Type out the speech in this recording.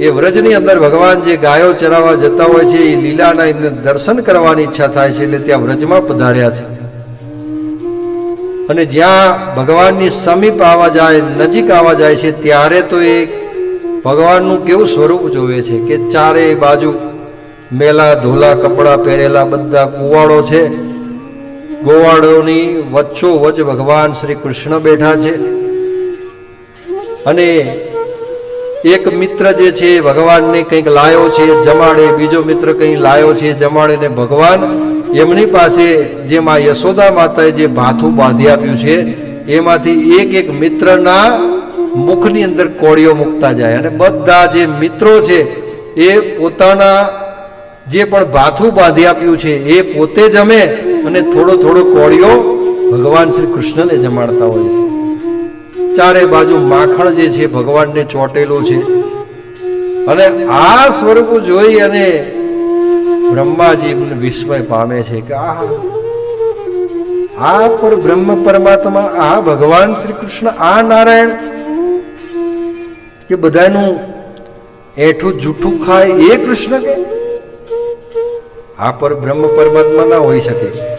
એ વ્રજની અંદર ભગવાન જે ગાયો ચરાવવા જતા હોય છે, એ લીલાના એમને દર્શન કરવાની ઈચ્છા થાય છે એટલે ત્યાં વ્રજમાં પધાર્યા છે. અને જ્યાં ભગવાનની સમીપ આવવા જાય, નજીક આવવા જાય છે, ત્યારે તો એ ભગવાનનું કેવું સ્વરૂપ જોવે છે કે ચારે બાજુ મેલા, ધોલા, કપડાં પહેરેલા બધા કુવાડો છે. ગોવાળોની વચ્ચો વચ્ચ ભગવાન શ્રી કૃષ્ણ બેઠા છે. અને એક મિત્ર જે છે ભગવાનને કંઈક લાયો છે, જમાડે, બીજો મિત્ર કંઈ લાયો છે જમાડે ને ભગવાન, એમની પાસે જે માં યશોદા માતાએ જે ભાથું બાંધી આપ્યું છે, એમાંથી એક એક મિત્રના મુખની અંદર કોળીઓ મૂકતા જાય. અને બધા જે મિત્રો છે, એ પોતાના જે પણ ભાથું બાંધી આપ્યું છે, એ પોતે જમે અને થોડો થોડો કોળીઓ ભગવાન શ્રી કૃષ્ણને જમાડતા હોય છે. ચારે બાજુ માખણ જે છે ભગવાનને ચોટેલો છે. અને આ સ્વરૂપ જોઈ અને બ્રહ્માજી વિસ્મય પામે છે કે આ આ પર બ્રહ્મ પરમાત્મા, આ ભગવાન શ્રી કૃષ્ણ આ નારાયણ, કે બધાનું એઠું જૂઠું ખાય એ કૃષ્ણ કે? આ પર બ્રહ્મ પરમાત્મા ના હોઈ શકે.